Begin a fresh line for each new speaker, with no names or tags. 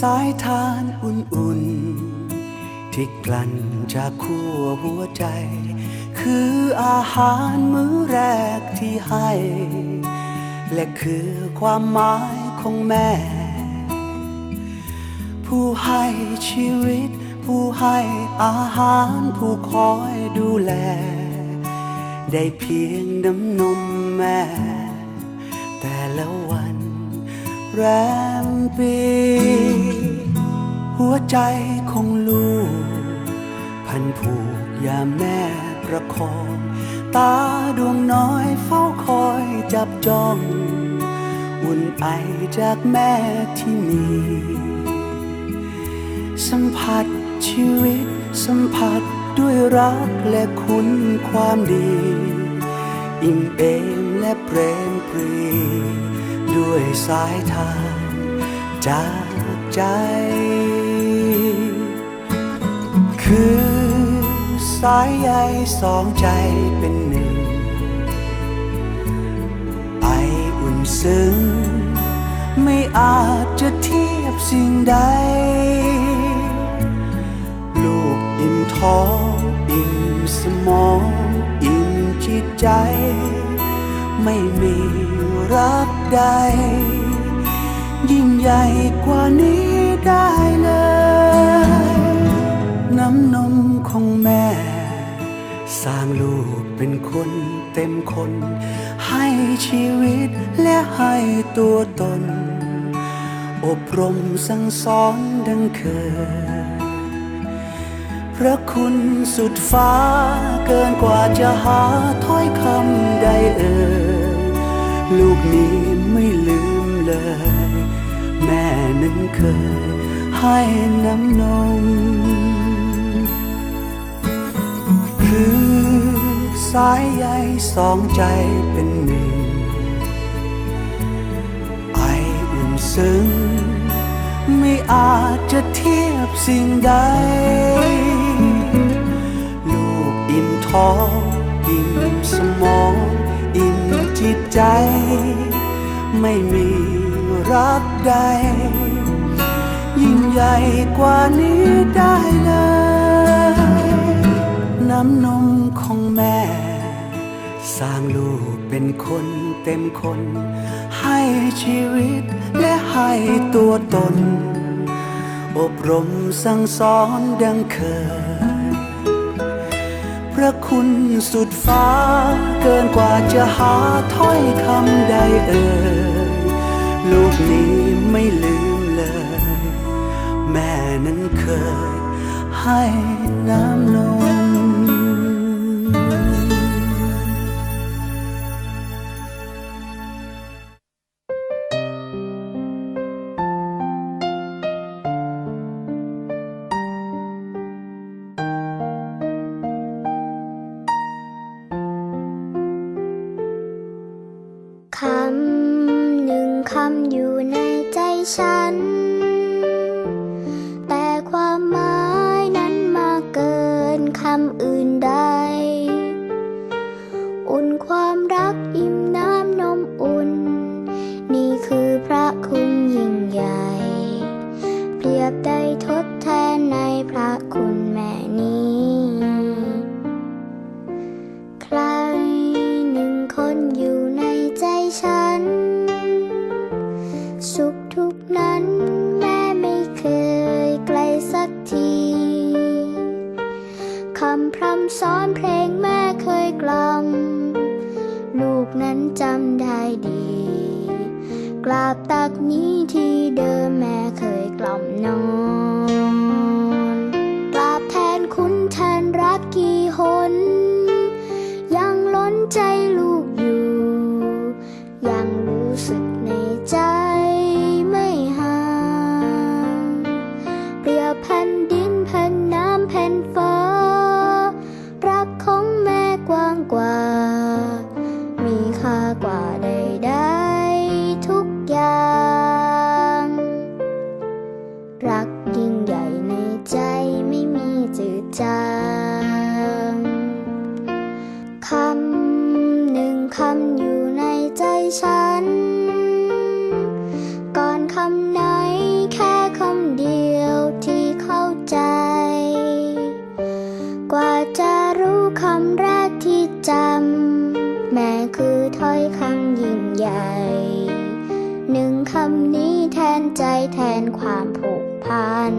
สายทานอุ่นๆ ที่กลั่นจากขั้วหัวใจ คืออาหารมื้อแรกที่ให้ และคือความหมายของแม่ ผู้ให้ชีวิต ผู้ให้อาหารผู้คอยดูแล ได้เพียงน้ำนมแม่ แต่ละวันแรม ปี หัวใจของลูก พันผูกยามแม่ประคอง ตาดวงน้อยเฝ้าคอยจับจ้อง อุ่นไอจากแม่ที่มี สัมผัสชีวิตสัมผัสด้วยรักและคุณความดี อิ่มเอมและเปรมปรีด้วยสายทาน จากใจ คือสายใยสองใจเป็นหนึ่งไออุ่นซึ้ง ไม่อาจจะเทียบสิ่งใด ลูกอิ่มท้องอิ่มสมองอิ่มจิตใจ ไม่มีรักใด ยิ่งใหญ่กว่านี้ได้เลย น้ำนมของแม่ สร้างลูกเป็นคนเต็มคน ให้ชีวิตและให้ตัวตน อบรมสั่งสอนดังเคย พระคุณสุดฟ้าเกินกว่าจะหาถ้อยคำใดเอ่ยลูกนี้ไม่ลืมเลย แม่นั้นเคยให้น้ำนม คือสายใยสองใจเป็นหนึ่ง ไออุ่นซึ้ง ไม่อาจจะเทียบสิ่งใด ลูกอิ่มท้องอิ่มสมอง อิ่มจิตใจ ไม่มี รักใด ยิ่งใหญ่กว่านี้ได้เลย น้ำนมของแม่ สร้างลูกเป็นคนเต็มคน ให้ชีวิตและให้ตัวตน อบรมสั่งสอนดังเคย พระคุณสุดฟ้าเกินกว่าจะหาถ้อยคำใดเอ่ย ลูกนี้ไม่ลืมเลย แม่นั้นเคยให้น้ำนม
คำำอยู่ในใจฉัน แต่ความหมายนั้นมากเกินคำอื่นใด อุ่นความรักอิ่มน้ำนมอุ่น นี่คือพระคุณยิ่งใหญ่ เปรียบได้ทดแทนในพระคุณแม่นี้ำสอนเพลงแม่เคยกล่อม ลูกนั้นจำได้ดี กราบตักนี้ที่เดิมแม่เคยกล่อมนอนกราบแทนคุณแทนรักกี่หน คำอยู่ในใจฉัน ก่อนคำไหนแค่คำเดียวที่เข้าใจ กว่าจะรู้คำแรกที่จำ แม่คือถ้อยคำยิ่งใหญ่ หนึ่งคำนี้แทนใจแทนความผูกพัน